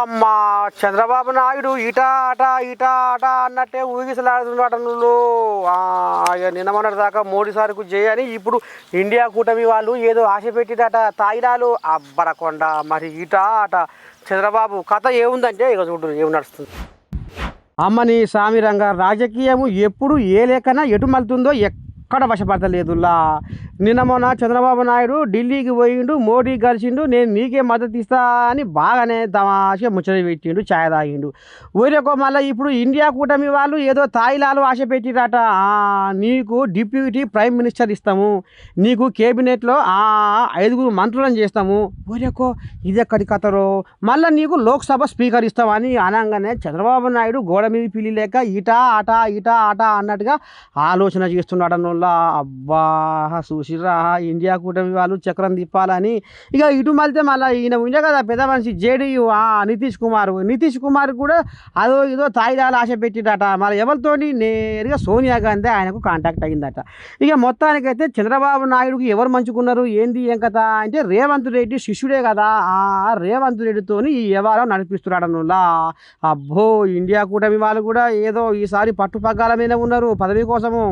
అమ్మ చంద్రబాబు నాయుడు ఇట అట ఇట అట అన్నట్టే ఊగిసలాడుతున్నాడు నువ్వు ఇక నిన్న మొన్నటి దాకా మోడీ సార్కు చేయని ఇప్పుడు ఇండియా కూటమి వాళ్ళు ఏదో ఆశ పెట్టిదట తాయిలాలు అబ్బరకొండ మరి ఇట అట. చంద్రబాబు కథ ఏముందంటే ఇక చూడు ఏమి నడుస్తుంది. అమ్మని సామిరంగా రాజకీయము ఎప్పుడు ఏ లేఖన ఎటు మలుతుందో ఎక్కడ వశపడతలేదులా నిన్న మొన్న చంద్రబాబు నాయుడు ఢిల్లీకి పోయిండు మోడీ కలిసిండు నేను నీకే మద్దతు ఇస్తా అని బాగానే తమాషగా ముచ్చట పెట్టిండు ఛాయ్ తాగిండు. ఊరికో మళ్ళీ ఇప్పుడు ఇండియా కూటమి వాళ్ళు ఏదో తాయిలాలు ఆశ పెట్టిరట. నీకు డిప్యూటీ ప్రైమ్ మినిస్టర్ ఇస్తాము నీకు కేబినెట్లో ఐదుగురు మంత్రులను చేస్తాము. ఊరికో ఇది ఎక్కడి కథరో? మళ్ళీ నీకు లోక్సభ స్పీకర్ ఇస్తామని అనగానే చంద్రబాబు నాయుడు గోడ మీద పిల్లి లేక ఇటా అటా ఇటా అటా అన్నట్టుగా ఆలోచన చేస్తున్నాడు అన్నోళ్ళ అబ్బా చూసిరా ఇండియా కూటమి వాళ్ళు చక్రం తిప్పాలని. ఇక ఇటు మళ్తే మళ్ళీ ఈయన ఉండే కదా పెద్ద మనిషి జేడీయూ నితీష్ కుమార్. నితీష్ కుమార్ కూడా అదో ఏదో తాయిదాలు ఆశ పెట్టిడట. మరి ఎవరితోని నేరుగా సోనియా గాంధీ ఆయనకు కాంటాక్ట్ అయిందట ఇక మొత్తానికైతే చంద్రబాబు నాయుడుకి ఎవరు మంచుకున్నారు? ఏంది ఏం కథ అంటే రేవంత్ రెడ్డి శిష్యుడే కదా. ఆ రేవంత్ రెడ్డితోని ఈ వ్యవహారం నడిపిస్తున్నాడు అబ్బో ఇండియా కూటమి వాళ్ళు కూడా ఏదో ఈసారి పట్టుపగ్గాల మీద ఉన్నారు. పదవి కోసము.